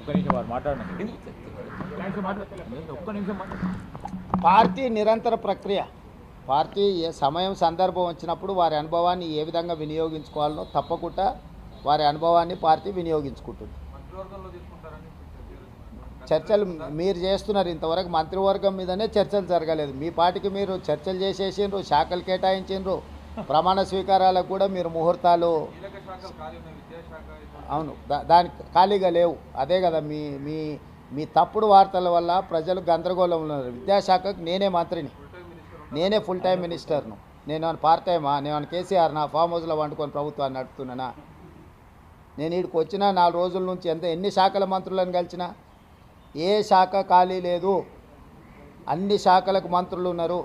ఒక్క నిమిషం వారు మాట్లాడండి. ఒక్క నిమిషం పార్టీ నిరంతర ప్రక్రియ. పార్టీ ఏ సమయం సందర్భం వచ్చినప్పుడు వారి అనుభవాన్ని ఏ విధంగా వినియోగించుకోవాలనో తప్పకుండా వారి అనుభవాన్ని పార్టీ వినియోగించుకుంటుంది. చర్చలు మీరు చేస్తున్నారు. ఇంతవరకు మంత్రివర్గం మీదనే చర్చలు జరగలేదు. మీ పార్టీకి మీరు చర్చలు చేసేసిండ్రు శాఖలు కేటాయించిండ్రు. ప్రమాణ స్వీకారాలకు కూడా మీరు ముహూర్తాలు అవును. దా- దానికి ఖాళీగా లేవు. అదే కదా మీ మీ మీ తప్పుడు వార్తల వల్ల ప్రజలు గందరగోళంలో ఉన్నారు. విద్యాశాఖకు నేనే మంత్రిని. నేనే ఫుల్ టైం మినిస్టర్ను నేను ఏమైనా పార్ట్ టైమా నేను ఏమైనా కేసీఆర్ నా ఫామ్ హౌస్లో వండుకొని ప్రభుత్వాన్ని నడుపుతున్నానా? నేను ఇక్కడికి వచ్చిన నాలుగు రోజుల నుంచి ఎంత ఎన్ని శాఖల మంత్రులను కలిసిన ఏ శాఖ ఖాళీ లేదు. అన్ని శాఖలకు మంత్రులు ఉన్నారు.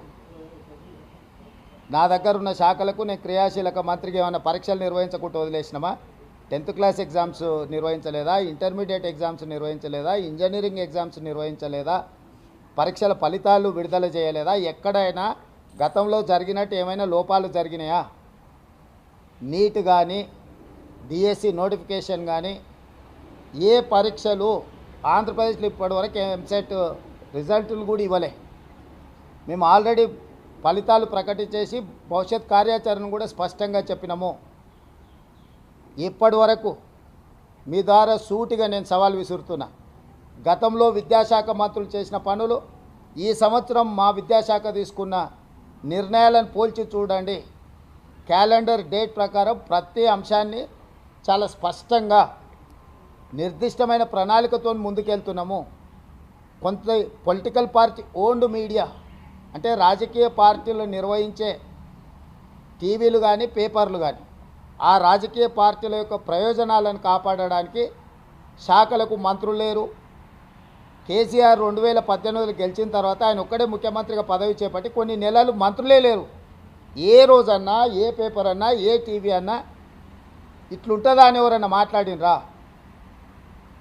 నా దగ్గర ఉన్న శాఖలకు నేను క్రియాశీలక మంత్రికి ఏమైనా పరీక్షలు నిర్వహించకుండా వదిలేసినామా? టెన్త్ క్లాస్ ఎగ్జామ్స్ నిర్వహించలేదా? ఇంటర్మీడియట్ ఎగ్జామ్స్ నిర్వహించలేదా? ఇంజనీరింగ్ ఎగ్జామ్స్ నిర్వహించలేదా? పరీక్షల ఫలితాలు విడుదల చేయలేదా? ఎక్కడైనా గతంలో జరిగినట్టు ఏమైనా లోపాలు జరిగినాయా? నీట్ కానీ డిఎస్సి నోటిఫికేషన్ కానీ ఏ పరీక్షలు? ఆంధ్రప్రదేశ్లో ఇప్పటివరకు ఎంసెట్ రిజల్టులు కూడా ఇవ్వలే. మేము ఆల్రెడీ ఫలితాలు ప్రకటించేసి భవిష్యత్ కార్యాచరణ కూడా స్పష్టంగా చెప్పినాము. ఇప్పటి వరకు మీ ద్వారా సూటిగా నేను సవాల్ విసురుతున్నా. గతంలో విద్యాశాఖ మంత్రులు చేసిన పనులు ఈ సంవత్సరం మా విద్యాశాఖ తీసుకున్న నిర్ణయాలను పోల్చి చూడండి. క్యాలెండర్ డేట్ ప్రకారం ప్రతి అంశాన్ని చాలా స్పష్టంగా నిర్దిష్టమైన ప్రణాళికతో ముందుకెళ్తున్నాము. కొంత పొలిటికల్ పార్టీ ఓన్డ్ మీడియా అంటే రాజకీయ పార్టీలు నిర్వహించే టీవీలు కానీ పేపర్లు కానీ ఆ రాజకీయ పార్టీల యొక్క ప్రయోజనాలను కాపాడడానికి శాఖలకు మంత్రులు లేరు. కేసీఆర్ రెండు వేల పద్దెనిమిదిలో గెలిచిన తర్వాత ఆయన ఒక్కడే ముఖ్యమంత్రిగా పదవి చేపట్టి కొన్ని నెలలు మంత్రులే లేరు. ఏ రోజన్నా ఏ పేపర్ అన్నా ఏ టీవీ అన్నా ఇట్లుంటుందా అని ఎవరన్నా మాట్లాడినరా?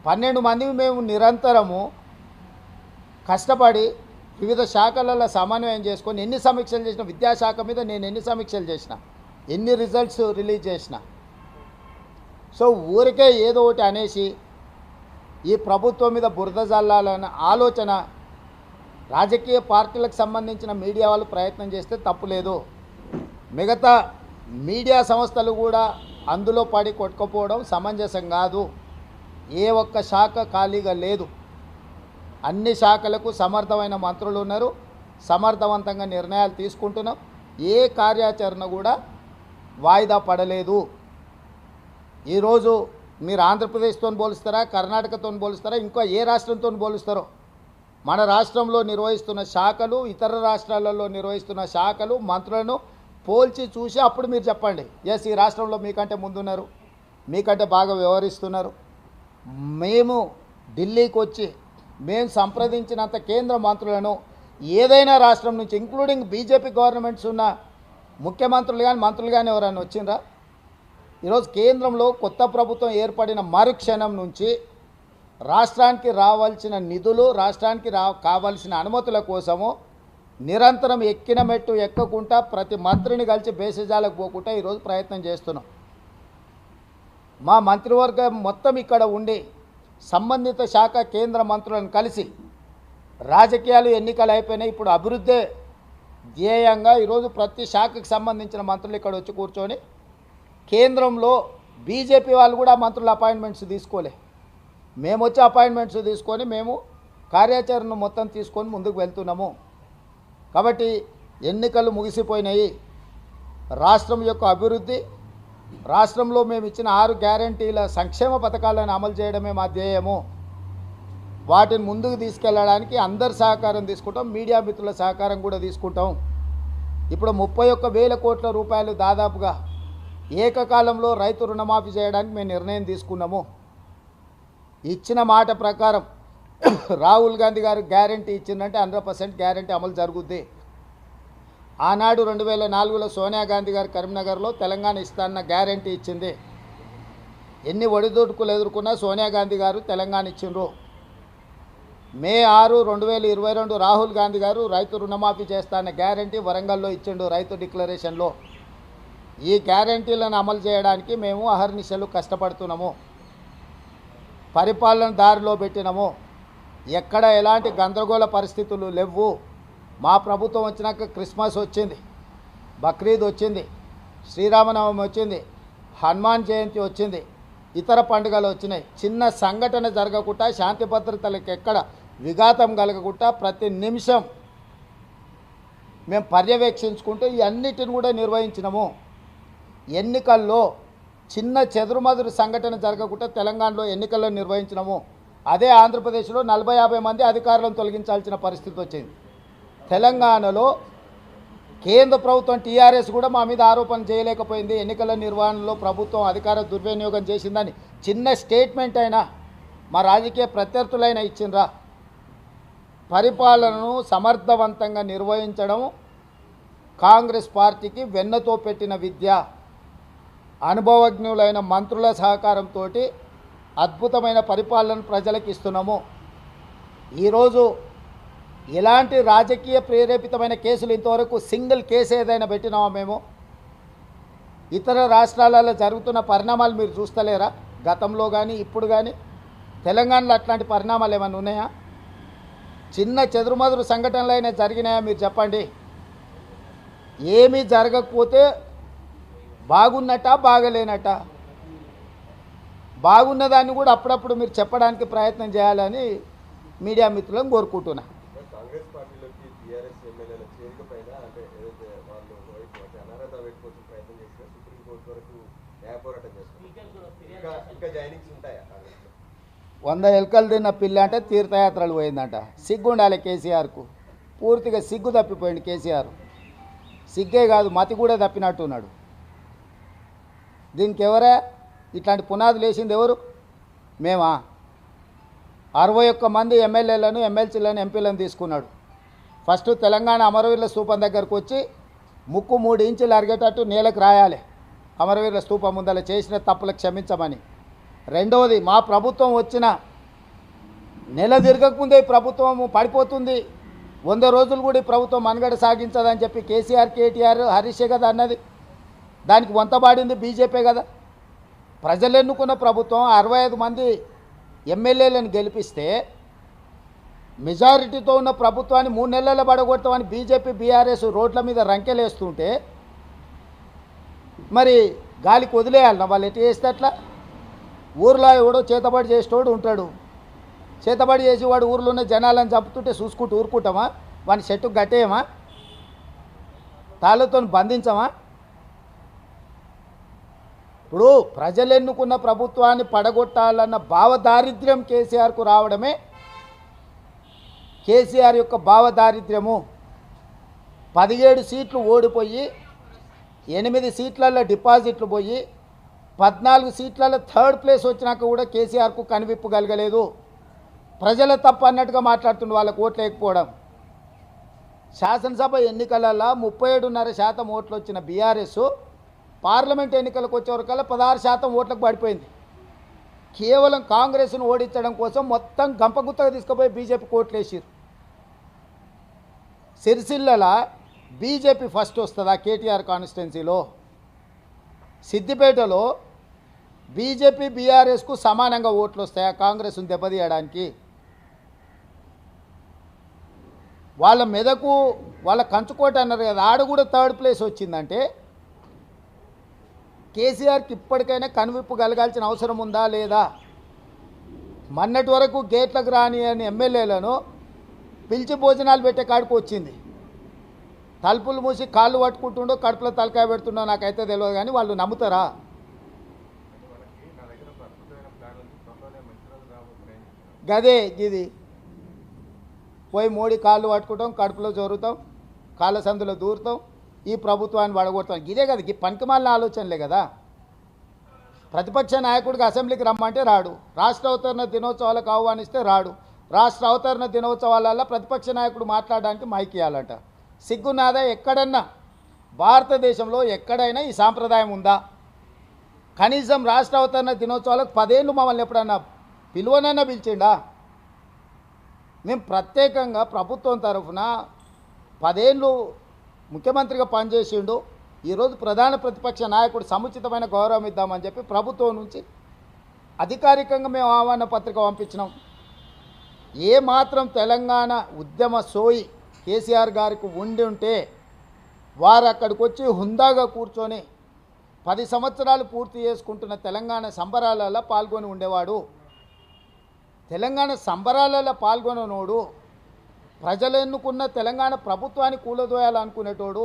పన్నెండు మంది మేము నిరంతరము కష్టపడి వివిధ శాఖలలో సమన్వయం చేసుకొని ఎన్ని సమీక్షలు చేసిన విద్యాశాఖ మీద నేను ఎన్ని సమీక్షలు చేసినా ఎన్ని రిజల్ట్స్ రిలీజ్ చేసిన. సో ఊరికే ఏదో ఒకటి అనేసి ఈ ప్రభుత్వం మీద బురద జల్లాలన్న ఆలోచన రాజకీయ పార్టీలకు సంబంధించిన మీడియా వాళ్ళు ప్రయత్నం చేస్తే తప్పులేదు మిగతా మీడియా సంస్థలు కూడా అందులో పడి కొట్టుకుపోవడం సమంజసం కాదు. ఏ ఒక్క శాఖ ఖాళీగా లేదు. అన్ని శాఖలకు సమర్థమైన మంత్రులు ఉన్నారు. సమర్థవంతంగా నిర్ణయాలు తీసుకుంటున్నాం. ఏ కార్యాచరణ కూడా వాయిదా పడలేదు. ఈరోజు మీరు ఆంధ్రప్రదేశ్తో పోలుస్తారా కర్ణాటకతో పోలుస్తారా ఇంకా ఏ రాష్ట్రంతో పోలుస్తారో మన రాష్ట్రంలో నిర్వహిస్తున్న శాఖలు ఇతర రాష్ట్రాలలో నిర్వహిస్తున్న శాఖలు మంత్రులను పోల్చి చూసి అప్పుడు మీరు చెప్పండి. ఎస్ ఈ రాష్ట్రంలో మీకంటే ముందున్నారు. మీకంటే బాగా వ్యవహరిస్తున్నారు. మేము ఢిల్లీకి వచ్చి మేము సంప్రదించినంత కేంద్ర మంత్రులను ఏదైనా రాష్ట్రం నుంచి ఇంక్లూడింగ్ బీజేపీ గవర్నమెంట్స్ ఉన్న ముఖ్యమంత్రులు కానీ మంత్రులు కానీ ఎవరైనా వచ్చిండ్రా? ఈరోజు కేంద్రంలో కొత్త ప్రభుత్వం ఏర్పడిన మరుక్షణం నుంచి రాష్ట్రానికి రావాల్సిన నిధులు రాష్ట్రానికి రా కావాల్సిన అనుమతుల కోసము నిరంతరం ఎక్కిన మెట్టు ఎక్కకుండా ప్రతి మంత్రిని కలిసి బేసిజాలకు పోకుండా ఈరోజు ప్రయత్నం చేస్తున్నాం. మా మంత్రివర్గం మొత్తం ఇక్కడ ఉండి సంబంధిత శాఖ కేంద్ర మంత్రులను కలిసి రాజకీయాలు ఎన్నికలు అయిపోయినాయి. ఇప్పుడు అభివృద్ధే ధ్యేయంగా ఈరోజు ప్రతి శాఖకు సంబంధించిన మంత్రులు ఇక్కడ వచ్చి కూర్చొని కేంద్రంలో బీజేపీ వాళ్ళు కూడా మంత్రుల అపాయింట్మెంట్స్ తీసుకోలే. మేము వచ్చి అపాయింట్మెంట్స్ తీసుకొని మేము కార్యాచరణ మొత్తం తీసుకొని ముందుకు వెళ్తున్నాము. కాబట్టి ఎన్నికలు ముగిసిపోయినాయి. రాష్ట్రం యొక్క అభివృద్ధి రాష్ట్రంలో మేము ఇచ్చిన ఆరు గ్యారంటీల సంక్షేమ పథకాలను అమలు చేయడమే మా ధ్యేయము. వాటిని ముందుకు తీసుకెళ్ళడానికి అందరి సహకారం తీసుకుంటాం మీడియా మిత్రుల సహకారం కూడా తీసుకుంటాం. ఇప్పుడు ముప్పై ఒక్క వేల కోట్ల రూపాయలు దాదాపుగా ఏకకాలంలో రైతు రుణమాఫీ చేయడానికి మేము నిర్ణయం తీసుకున్నాము. ఇచ్చిన మాట ప్రకారం రాహుల్ గాంధీ గారు గ్యారంటీ ఇచ్చిందంటే హండ్రెడ్ పర్సెంట్ గ్యారంటీ అమలు జరుగుద్ది. ఆనాడు రెండు వేల నాలుగులో సోనియా గాంధీ గారు కరీంనగర్లో తెలంగాణ ఇస్తానన్న గ్యారంటీ ఇచ్చింది. ఎన్ని ఒడిదుడుకులు ఎదుర్కొన్నా సోనియా గాంధీ గారు తెలంగాణ ఇచ్చిండ్రు. మే ఆరు రెండు వేల ఇరవై రెండు రాహుల్ గాంధీ గారు రైతు రుణమాఫీ చేస్తాన్న గ్యారంటీ వరంగల్లో ఇచ్చిండు రైతు డిక్లరేషన్లో. ఈ గ్యారంటీలను అమలు చేయడానికి మేము అహర్నిశలు కష్టపడుతున్నాము. పరిపాలన దారిలో పెట్టినము. ఎక్కడ ఎలాంటి గందరగోళ పరిస్థితులు లేవు మా ప్రభుత్వం వచ్చినాక క్రిస్మస్ వచ్చింది. బక్రీద్ వచ్చింది. శ్రీరామనవమి వచ్చింది. హనుమాన్ జయంతి వచ్చింది. ఇతర పండుగలు వచ్చినాయి. చిన్న సంఘటన జరగకుండా శాంతి భద్రతలకు ఎక్కడ విఘాతం కలగకుండా ప్రతి నిమిషం మేము పర్యవేక్షించుకుంటూ ఇవన్నిటిని అన్నిటిని కూడా నిర్వహించినాము. ఎన్నికల్లో చిన్న చెదురుమదురు సంఘటన జరగకుండా తెలంగాణలో ఎన్నికల్లో నిర్వహించినాము. అదే ఆంధ్రప్రదేశ్లో నలభై యాభై మంది అధికారులను తొలగించాల్సిన పరిస్థితి వచ్చింది. తెలంగాణలో కేంద్ర ప్రభుత్వం టీఆర్ఎస్ కూడా మా మీద ఆరోపణ చేయలేకపోయింది. ఎన్నికల నిర్వహణలో ప్రభుత్వం అధికార దుర్వినియోగం చేసిందని చిన్న స్టేట్మెంట్ అయినా మా రాజకీయ ప్రత్యర్థులైనా ఇచ్చిండ్రా. పరిపాలనను సమర్థవంతంగా నిర్వహించడం కాంగ్రెస్ పార్టీకి వెన్నతో పెట్టిన విద్య. అనుభవజ్ఞులైన మంత్రుల సహకారంతో అద్భుతమైన పరిపాలన ప్రజలకు ఇస్తున్నాము. ఈరోజు ఎలాంటి రాజకీయ ప్రేరేపితమైన కేసులు ఇంతవరకు సింగిల్ కేసు ఏదైనా పెట్టినామా మేము? ఇతర రాష్ట్రాలలో జరుగుతున్న పరిణామాలు మీరు చూస్తలేరా? గతంలో కానీ ఇప్పుడు కానీ తెలంగాణలో అట్లాంటి పరిణామాలు ఏమైనా ఉన్నాయా? చిన్న చెదురుమదురు సంఘటనలు అయినా జరిగినాయా మీరు చెప్పండి? ఏమీ జరగకపోతే బాగున్నట బాగలేనట బాగున్నదాన్ని కూడా అప్పుడప్పుడు మీరు చెప్పడానికి ప్రయత్నం చేయాలని మీడియా మిత్రులను కోరుకుంటున్నా. ఇంకా ఇంకా జాయినింగ్స్ ఉంటాయా వంద ఎలుకలు తిన్న పిల్ల అంటే తీర్థయాత్రలు పోయిందంట. సిగ్గు ఉండాలి కేసీఆర్కు. పూర్తిగా సిగ్గు తప్పిపోయింది కేసీఆర్. సిగ్గే కాదు మతి కూడా తప్పినట్టున్నాడు. దీనికి ఎవరే ఇట్లాంటి పునాదులు వేసింది ఎవరు? మేమా? అరవై ఒక్క మంది ఎమ్మెల్యేలను ఎమ్మెల్సీలను ఎంపీలను తీసుకున్నాడు. ఫస్ట్ తెలంగాణ అమరవీరుల స్థూపం దగ్గరకు వచ్చి ముక్కు మూడు ఇంచులు అరిగేటట్టు నేలకు రాయాలి. అమరవీరుల స్థూపం ముందల చేసిన తప్పులకు క్షమించమని. రెండవది మా ప్రభుత్వం వచ్చిన నెల తిరగకముందే ప్రభుత్వం పడిపోతుంది. వంద రోజులు కూడా ఈ ప్రభుత్వం మనుగడ సాగించదని చెప్పి కేసీఆర్ కేటీఆర్ హరీషే కదా అన్నది. దానికి వంతబాడింది బీజేపీ కదా. ప్రజలు ఎన్నుకున్న ప్రభుత్వం అరవై ఐదు మంది ఎమ్మెల్యేలను గెలిపిస్తే మెజారిటీతో ఉన్న ప్రభుత్వాన్ని మూడు నెలల పడగొడతామని బీజేపీ బీఆర్ఎస్ రోడ్ల మీద రంకెలేస్తుంటే మరి గాలికి వదిలేయాలన్నా వాళ్ళు? ఎటు చేస్తే అట్లా? ఊర్లో ఎవడో చేతబడి చేసేటోడు ఉంటాడు. చేతబడి చేసి వాడు ఊర్లో ఉన్న జనాలను చంపుతుంటే చూసుకుంటూ ఊరుకుంటామా? వాని చెట్టు గట్టేయమా? తాళ్ళతో బంధించమా? ఇప్పుడు ప్రజలు ఎన్నుకున్న ప్రభుత్వాన్ని పడగొట్టాలన్న భావదారిద్ర్యం కేసీఆర్కు రావడమే కేసీఆర్ యొక్క భావదారిద్ర్యము. పదిహేడు సీట్లు ఓడిపోయి ఎనిమిది సీట్లలో డిపాజిట్లు పోయి పద్నాలుగు సీట్లలో థర్డ్ ప్లేస్ వచ్చినాక కూడా కేసీఆర్కు కనివిప్పు కలగలేదు ప్రజల తప్పు అన్నట్టుగా మాట్లాడుతున్న వాళ్ళకు ఓట్లు లేకపోవడం. శాసనసభ ఎన్నికలలో ముప్పై ఏడున్నర శాతం ఓట్లు వచ్చిన బీఆర్ఎస్ పార్లమెంట్ ఎన్నికలకు వచ్చేవరకల్లా పదహారు శాతం ఓట్లకు పడిపోయింది. కేవలం కాంగ్రెస్ను ఓడించడం కోసం మొత్తం గంపగుత్తగా తీసుకుపోయి బీజేపీ కోట్లు వేసారు సిరిసిల్లల బీజేపీ ఫస్ట్ వస్తుందా కేటీఆర్ కాన్స్టిట్యున్సీలో? సిద్దిపేటలో బీజేపీ బీఆర్ఎస్కు సమానంగా ఓట్లు వస్తాయా? కాంగ్రెస్ను దెబ్బతీయడానికి. వాళ్ళ మెదకు వాళ్ళ కంచుకోట అన్నారు కదా ఆడ కూడా థర్డ్ ప్లేస్ వచ్చిందంటే కేసీఆర్కి ఇప్పటికైనా కనువిప్పు కలగాల్సిన అవసరం ఉందా లేదా? మొన్నటి వరకు గేట్లకు రాని అని ఎమ్మెల్యేలను పిలిచి భోజనాలు పెట్టే కాడికి వచ్చింది. తలుపులు మూసి కాళ్ళు పట్టుకుంటుండో కడుపులో తలకాయ పెడుతుండో నాకైతే తెలియదు కానీ వాళ్ళు నమ్ముతారా? గదే ఇది పోయి మోడీ కాళ్ళు పట్టుకుంటాం కడుపులో జోరుతాం కాళ్ళ సందులో దూరుతాం ఈ ప్రభుత్వాన్ని వడగొడతాం. ఇదే కదా ఈ పనికిమాలిన ఆలోచనలే కదా. ప్రతిపక్ష నాయకుడికి అసెంబ్లీకి రమ్మంటే రాడు. రాష్ట్ర అవతరణ దినోత్సవాలకు ఆహ్వానిస్తే రాడు. రాష్ట్ర అవతరణ దినోత్సవాలలో ప్రతిపక్ష నాయకుడు మాట్లాడడానికి మైక్ ఇవ్వాలంట సిగ్గునాదా ఎక్కడన్నా? భారతదేశంలో ఎక్కడైనా ఈ సాంప్రదాయం ఉందా? కనీసం రాష్ట్ర అవతరణ దినోత్సవాలకు పదేళ్ళు మమ్మల్ని ఎప్పుడన్నా పిలువనన్నా పిలిచిండా? మేము ప్రత్యేకంగా ప్రభుత్వం తరఫున పదేళ్ళు ముఖ్యమంత్రిగా పనిచేసిండు. ఈరోజు ప్రధాన ప్రతిపక్ష నాయకుడు సముచితమైన గౌరవం ఇద్దామని చెప్పి ప్రభుత్వం నుంచి అధికారికంగా మేము ఆహ్వాన పత్రిక పంపించినాం. ఏ మాత్రం తెలంగాణ ఉద్యమ సోయి కేసీఆర్ గారికి ఉండి ఉంటే వారు అక్కడికి వచ్చి హుందాగా కూర్చొని పది సంవత్సరాలు పూర్తి చేసుకుంటున్న తెలంగాణ సంబరాలలో పాల్గొని ఉండేవాడు. తెలంగాణ సంబరాలలో పాల్గొననోడు ప్రజలు ఎన్నుకున్న తెలంగాణ ప్రభుత్వాన్ని కూలదోయాలనుకునేటోడు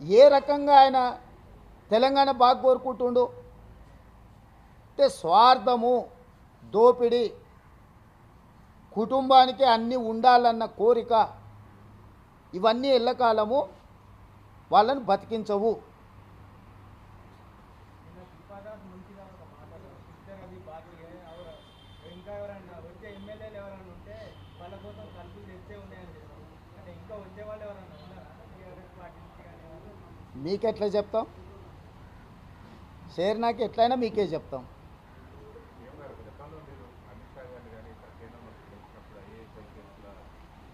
ఏ రకంగా ఆయన తెలంగాణ బాగా కోరుకుంటుండు? అంటే స్వార్థము దోపిడి కుటుంబానికి అన్నీ ఉండాలన్న కోరిక ఇవన్నీ ఎల్లకాలము వాళ్ళని బతికించవు. మీకెట్లా చెప్తాం? షేర్నాకి ఎట్లయినా మీకే చెప్తాం అది బాగా ఇంకా ఎవరన్నా వచ్చే ఎమ్మెల్యేలు ఎవరన్నా ఉంటే వాళ్ళ కోసం కలుపులు తెచ్చే ఉన్నాయని చెప్పారు అంటే ఇంకా వచ్చే వాళ్ళు ఎవరన్నా ఉన్నారా టీఆర్ఎస్ పార్టీ నుంచి కానీ ఎవరు? మీకెట్లా చెప్తాం షేర్ నాకు ఎట్లయినా మీకే చెప్తాం ఏం గారు గతంలో మీరు అమిత్ షా గారిని కానీ ఇక్కడ కేంద్ర మంత్రి కలిసినప్పుడు ఐఏఎస్ ఐపీఎస్ల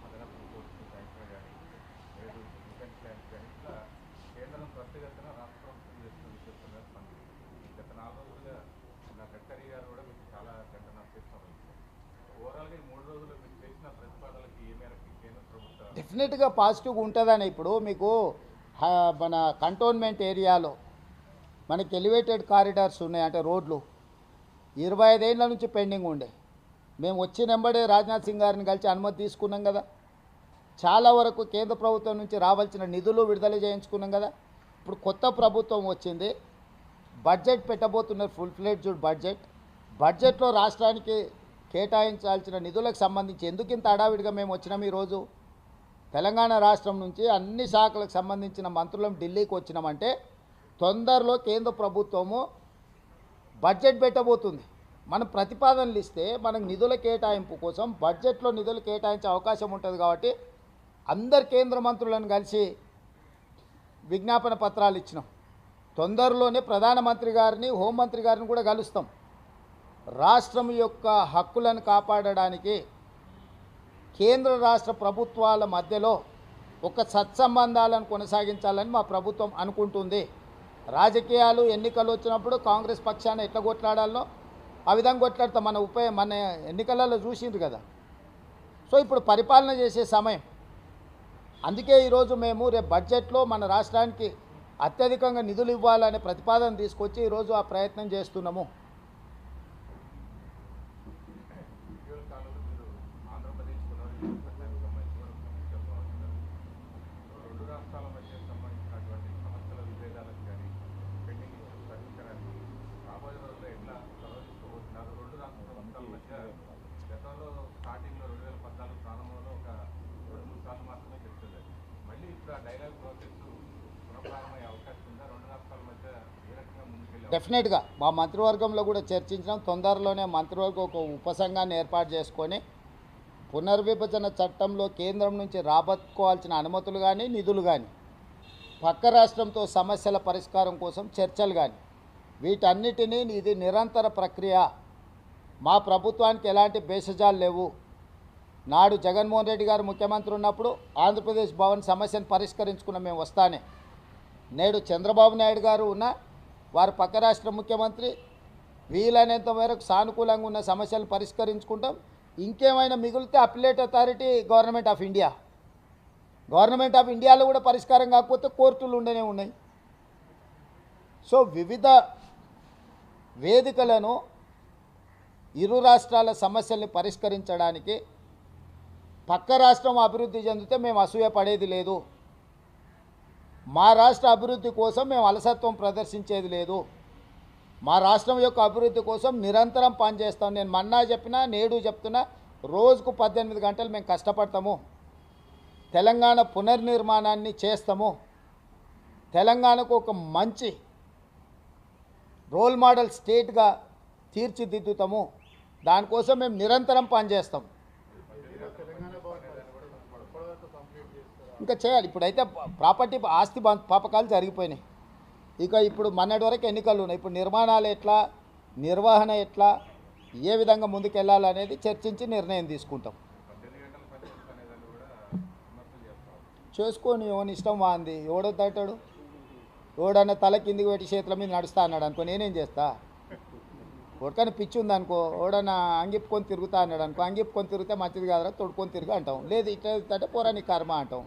అదనపు పోస్టులు శాంక్షన్ కానీ లేదు డిఫెన్స్ ప్లాన్స్ కానీ ఇట్లా కేంద్రం త్వరితగతిన రాష్ట్ర ప్రభుత్వం చేస్తున్న విషయంలో స్పందించింది గత నాలుగు రోజులుగా నా గడ్కరీ గారు కూడా మీకు చాలా గంట నష్టం ఓవరాల్గా ఈ మూడు రోజులు మీరు చేసిన ప్రతిపాదనలకి ఏ మేరకు కేంద్ర ప్రభుత్వం డెఫినెట్గా పాజిటివ్గా ఉంటుందని ఇప్పుడు మీకు మన కంటోన్మెంట్ ఏరియాలో మనకి ఎలివేటెడ్ కారిడార్స్ ఉన్నాయి అంటే రోడ్లు. ఇరవై ఐదేళ్ళ నుంచి పెండింగ్ ఉండే. మేము వచ్చినెంబడే రాజ్నాథ్ సింగ్ గారిని కలిసి అనుమతి తీసుకున్నాం కదా. చాలా వరకు కేంద్ర ప్రభుత్వం నుంచి రావాల్సిన నిధులు విడుదల చేయించుకున్నాం కదా. ఇప్పుడు కొత్త ప్రభుత్వం వచ్చింది. బడ్జెట్ పెట్టబోతున్నారు ఫుల్ ఫ్లెడ్జ్డ్ బడ్జెట్. బడ్జెట్లో రాష్ట్రానికి కేటాయించాల్సిన నిధులకు సంబంధించి ఎందుకు ఇంత హడావిడిగా మేము వచ్చినాం ఈరోజు? తెలంగాణ రాష్ట్రం నుంచి అన్ని శాఖలకు సంబంధించిన మంత్రులం ఢిల్లీకి వచ్చినామంటే తొందరలో కేంద్ర ప్రభుత్వము బడ్జెట్ పెట్టబోతుంది. మనం ప్రతిపాదనలు ఇస్తే మనకు నిధుల కేటాయింపు కోసం బడ్జెట్లో నిధులు కేటాయించే అవకాశం ఉంటుంది కాబట్టి అందరు కేంద్ర మంత్రులను కలిసి విజ్ఞాపన పత్రాలు ఇచ్చినాం. తొందరలోనే ప్రధానమంత్రి గారిని హోంమంత్రి గారిని కూడా కలుస్తాం. రాష్ట్రం యొక్క హక్కులను కాపాడడానికి కేంద్ర రాష్ట్ర ప్రభుత్వాల మధ్యలో ఒక సత్సంబంధాలను కొనసాగించాలని మా ప్రభుత్వం అనుకుంటుంది. రాజకీయాలు ఎన్నికలు వచ్చినప్పుడు కాంగ్రెస్ పక్షాన్ని ఎట్లా కొట్లాడాలో ఆ విధంగా కొట్లాడతాం మన ఉప మన ఎన్నికలలో చూసిండ్రు కదా. సో ఇప్పుడు పరిపాలన చేసే సమయం. అందుకే ఈరోజు మేము రేపు బడ్జెట్లో మన రాష్ట్రానికి అత్యధికంగా నిధులు ఇవ్వాలనే ప్రతిపాదన తీసుకొచ్చి ఈరోజు ఆ ప్రయత్నం చేస్తున్నాము ఇటీవల కాలంలో మీరు ఆంధ్రప్రదేశ్ పునర్విభజనకు సంబంధించి కూడా సమస్యలు బాగుంటున్నారు రెండు రాష్ట్రాల మధ్య సంబంధించినటువంటి సమస్యల విభేదాలకు కానీ పెండింగ్ ఇష్యూస్ పరిష్కారానికి రాబోయే రోజుల్లో ఎట్లా ప్రవర్తించబోతున్నారు రెండు రాష్ట్ర ప్రభుత్వాల మధ్య గతంలో స్టార్టింగ్లో రెండు వేల పద్నాలుగు ప్రారంభంలో ఒక రెండు మూడు సార్లు మాత్రమే చర్చలేదు మళ్ళీ ఇప్పుడు ఆ డైలాగ్ ప్రాసెస్ పునఃప్రారంభమయ్యే అవకాశం ఉందా రెండు రాష్ట్రాల మధ్య ఏ రకంగా ముందుకెళ్ళే డెఫినెట్గా మా మంత్రివర్గంలో కూడా చర్చించడం తొందరలోనే మంత్రివర్గం ఒక ఉపసంఘాన్ని ఏర్పాటు చేసుకొని పునర్విభజన చట్టంలో కేంద్రం నుంచి రాబట్టుకోవాల్సిన అనుమతులు కానీ నిధులు కానీ పక్క రాష్ట్రంతో సమస్యల పరిష్కారం కోసం చర్చలు కానీ వీటన్నిటినీ ఇది నిరంతర ప్రక్రియ. మా ప్రభుత్వానికి ఎలాంటి భేషజాలు లేవు. నాడు జగన్మోహన్ రెడ్డి గారు ముఖ్యమంత్రి ఉన్నప్పుడు ఆంధ్రప్రదేశ్ భవన్ సమస్యను పరిష్కరించుకున్న మేము వస్తానే. నేడు చంద్రబాబు నాయుడు గారు ఉన్న వారు పక్క రాష్ట్ర ముఖ్యమంత్రి వీలైనంత మేరకు సానుకూలంగా ఉన్న సమస్యలు పరిష్కరించుకుంటాం. ఇంకేమైనా మిగిలితే appellate authority government of India government of ఇండియాలో కూడా పరిష్కారం కాకపోతే కోర్టులు ఉండనే ఉన్నాయి. సో వివిధ వేదికలను ఇరు రాష్ట్రాల సమస్యల్ని పరిష్కరించడానికి పక్క రాష్ట్రం అభివృద్ధి చెందితే మేము అసూయ పడేది లేదు. మా రాష్ట్ర అభివృద్ధి కోసం మేము అలసత్వం ప్రదర్శించేది లేదు. మా రాష్ట్రం యొక్క అభివృద్ధి కోసం నిరంతరం పనిచేస్తాం. నేను మన్నా చెప్పినా నేడు చెప్తున్నా రోజుకు పద్దెనిమిది గంటలు మేము కష్టపడతాము. తెలంగాణ పునర్నిర్మాణాన్ని చేస్తాము. తెలంగాణకు ఒక మంచి రోల్ మోడల్ స్టేట్గా తీర్చిదిద్దుతాము. దానికోసం మేము నిరంతరం పనిచేస్తాం. ఇంకా చేయాలి. ఇప్పుడైతే ప్రాపర్టీ ఆస్తి పాపకాలు జరిగిపోయినాయి. ఇక ఇప్పుడు మొన్నటి వరకు ఎన్నికలు ఉన్నాయి. ఇప్పుడు నిర్మాణాలు ఎట్లా నిర్వహణ ఎట్లా ఏ విధంగా ముందుకెళ్ళాలనేది చర్చించి నిర్ణయం తీసుకుంటాం. చేసుకొని ఎవని ఇష్టం వాంది? ఎవడో తట్టాడు? ఎవడన్నా తల కిందికి పెట్టి చేతుల మీద నడుస్తా అన్నాడు అనుకో నేనేం చేస్తా? ఎవరికైనా పిచ్చి ఉందనుకో ఓడన్నా అంగిప్పుకొని తిరుగుతా అన్నాడు అనుకో అంగిప్పుకొని తిరిగితే మంచిది కాదురా తొడుకొని తిరుగు అంటాం. లేదు ఇట్లా అంటే పోరా కర్మ అంటాం.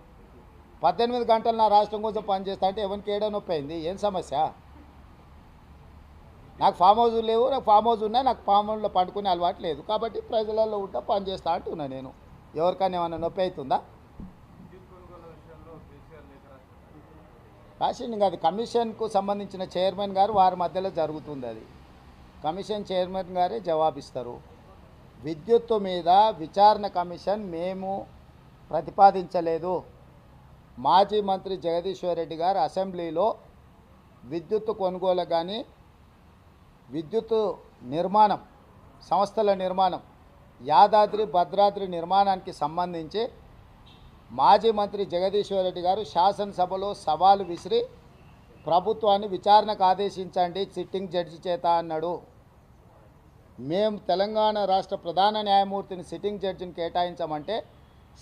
పద్దెనిమిది గంటలు నా రాష్ట్రం కోసం పనిచేస్తా అంటే ఎవరికి ఏడో నొప్పి అయింది? ఏం సమస్య? నాకు ఫామ్ హౌస్ లేవు నాకు ఫామ్ హౌస్ ఉన్నాయి నాకు ఫామ్ హౌస్లో పండుకునే అలవాటు లేదు. కాబట్టి ప్రజలలో ఉంటా పనిచేస్తా అంటున్నా నేను. ఎవరికైనా ఏమైనా నొప్పి అవుతుందా? రాసింది కాదు కమిషన్కు సంబంధించిన చైర్మన్ గారు వారి మధ్యలో జరుగుతుంది అది. కమిషన్ చైర్మన్ గారే జవాబిస్తారు. విద్యుత్తు మీద విచారణ కమిషన్ మేము ప్రతిపాదించలేదు. మాజీ మంత్రి జగదీశ్వర్ రెడ్డి గారు అసెంబ్లీలో విద్యుత్ కొనుగోలు కానీ విద్యుత్ నిర్మాణం సంస్థల నిర్మాణం యాదాద్రి భద్రాద్రి నిర్మాణానికి సంబంధించి మాజీ మంత్రి జగదీశ్వర్ రెడ్డి గారు శాసనసభలో సవాలు విసిరి ప్రభుత్వాన్ని విచారణకు ఆదేశించండి సిట్టింగ్ జడ్జి చేత అన్నాడు. మేము తెలంగాణ రాష్ట్ర ప్రధాన న్యాయమూర్తిని సిట్టింగ్ జడ్జిని కేటాయించమంటే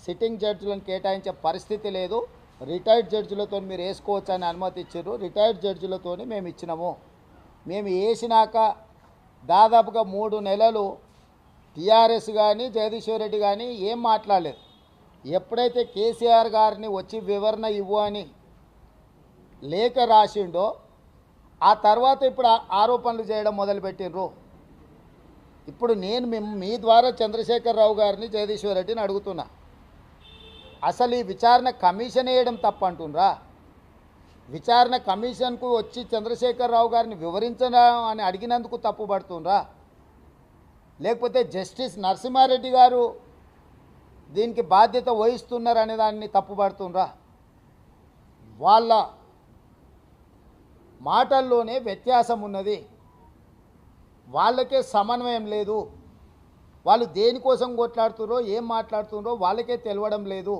సిట్టింగ్ జడ్జిలను కేటాయించే పరిస్థితి లేదు. రిటైర్డ్ జడ్జిలతో మీరు వేసుకోవచ్చు అని అనుమతి ఇచ్చారు. రిటైర్డ్ జడ్జిలతో మేము ఇచ్చినాము. మేము వేసినాక దాదాపుగా మూడు నెలలు టీఆర్ఎస్ కానీ జగదీశ్వర్ రెడ్డి కానీ ఏం మాట్లాడలేదు. ఎప్పుడైతే కేసీఆర్ గారిని వచ్చి వివరణ ఇవ్వు అని లేఖ రాసిండో ఆ తర్వాత ఇప్పుడు ఆరోపణలు చేయడం మొదలుపెట్టిండ్రు ఇప్పుడు నేను మీ ద్వారా చంద్రశేఖరరావు గారిని జగదీశ్వర్ రెడ్డిని అడుగుతున్నా. అసలు ఈ విచారణ కమిషన్ వేయడం తప్పు అంటుండ్రా విచారణ కమిషన్కు వచ్చి చంద్రశేఖరరావు గారిని వివరించడం అని అడిగినందుకు తప్పుపడుతుండ్రా? లేకపోతే జస్టిస్ నరసింహారెడ్డి గారు దీనికి బాధ్యత వహిస్తున్నారు అనే దాన్ని తప్పుపడుతుండ్రా? వాళ్ళ మాటల్లోనే వ్యత్యాసం ఉన్నది. వాళ్ళకే సమన్వయం లేదు. వాళ్ళు దేనికోసం కొట్లాడుతున్నారో ఏం మాట్లాడుతున్నారో వాళ్ళకే తెలవడం లేదు.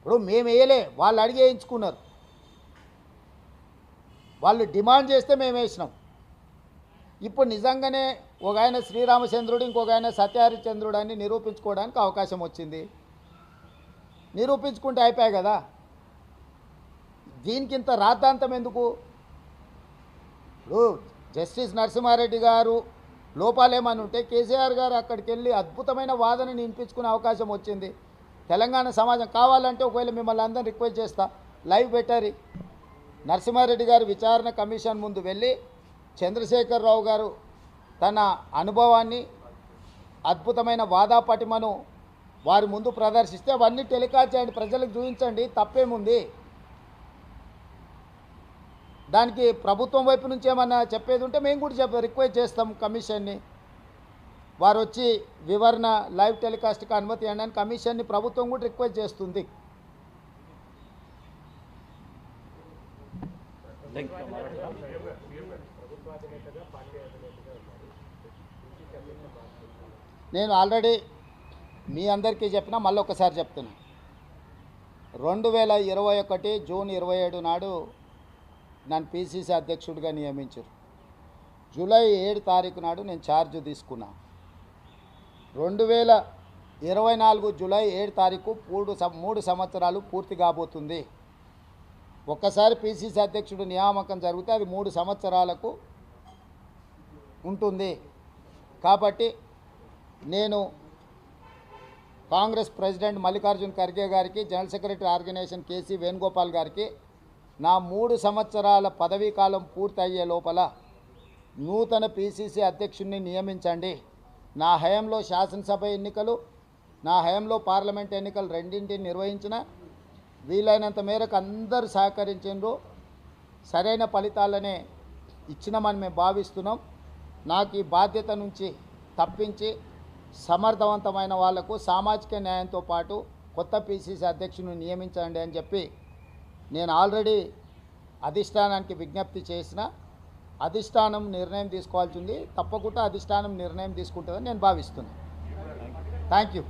ఇప్పుడు మేము వేయలే వాళ్ళు అడిగి వేయించుకున్నారు. వాళ్ళు డిమాండ్ చేస్తే మేము వేసినాం. ఇప్పుడు నిజంగానే ఒక ఆయన శ్రీరామచంద్రుడు ఇంకొక ఆయన సత్యహరిచంద్రుడు అని నిరూపించుకోవడానికి అవకాశం వచ్చింది. నిరూపించుకుంటే అయిపోయాయి కదా. దీనికి ఇంత రాద్ధాంతం ఎందుకు? ఇప్పుడు జస్టిస్ నరసింహారెడ్డి గారు లోపాలేమని ఉంటే కేసీఆర్ గారు అక్కడికి వెళ్ళి అద్భుతమైన వాదనని వినిపించుకునే అవకాశం వచ్చింది. తెలంగాణ సమాజం కావాలంటే ఒకవేళ మిమ్మల్ని అందరిని రిక్వెస్ట్ చేస్తా. లైవ్ పెట్టారి. నరసింహారెడ్డి గారు విచారణ కమిషన్ ముందు వెళ్ళి చంద్రశేఖరరావు గారు తన అనుభవాన్ని అద్భుతమైన వాదాపటిమను వారి ముందు ప్రదర్శిస్తే అవన్నీ టెలికాస్ట్ చేయండి ప్రజలకు చూపించండి తప్పేముంది? దానికి ప్రభుత్వం వైపు నుంచి ఏమన్నా చెప్పేది ఉంటే మేము కూడా చెప్ప రిక్వెస్ట్ చేస్తాం కమిషన్ని. వారు వచ్చి వివరణ లైవ్ టెలికాస్ట్కి అనుమతి ఇవ్వడానికి కమిషన్ని ప్రభుత్వం కూడా రిక్వెస్ట్ చేస్తుంది. నేను ఆల్రెడీ మీ అందరికీ చెప్పినా మళ్ళీ ఒకసారి చెప్తున్నా. రెండు వేల ఇరవై ఒకటి జూన్ ఇరవై ఏడు నాడు నన్ను పిసిసి అధ్యక్షుడిగా నియమించారు. జూలై ఏడు తారీఖు నాడు నేను ఛార్జ్ తీసుకున్నాను రెండు వేల ఇరవై నాలుగు జూలై ఏడు తారీఖు మూడు సం- మూడు సంవత్సరాలు పూర్తి కాబోతుంది. ఒక్కసారి పిసిసి అధ్యక్షుడు నియామకం జరిగితే అది మూడు సంవత్సరాలకు ఉంటుంది. కాబట్టి నేను కాంగ్రెస్ ప్రెసిడెంట్ మల్లికార్జున్ ఖర్గే గారికి general secretary organisation K C Venugopal గారికి నా మూడు సంవత్సరాల పదవీ కాలం పూర్తయ్యే లోపల నూతన పిసిసి అధ్యక్షుడిని నియమించండి. నా హయంలో శాసనసభ ఎన్నికలు నా హయంలో పార్లమెంట్ ఎన్నికలు రెండింటిని నిర్వహించిన వీలైనంత మేరకు అందరూ సహకరించిండ్రు సరైన ఫలితాలనే ఇచ్చినామని మేము భావిస్తున్నాం. నాకు ఈ బాధ్యత నుంచి తప్పించి సమర్థవంతమైన వాళ్ళకు సామాజిక న్యాయంతో పాటు కొత్త పిసిసి అధ్యక్షుని నియమించండి అని చెప్పి నేను ఆల్రెడీ అధిష్టానానికి విజ్ఞప్తి చేసిన అధిష్టానం నిర్ణయం తీసుకోవాల్సి ఉంది. తప్పకుండా అధిష్టానం నిర్ణయం తీసుకుంటుందని నేను భావిస్తున్నాను. Thank you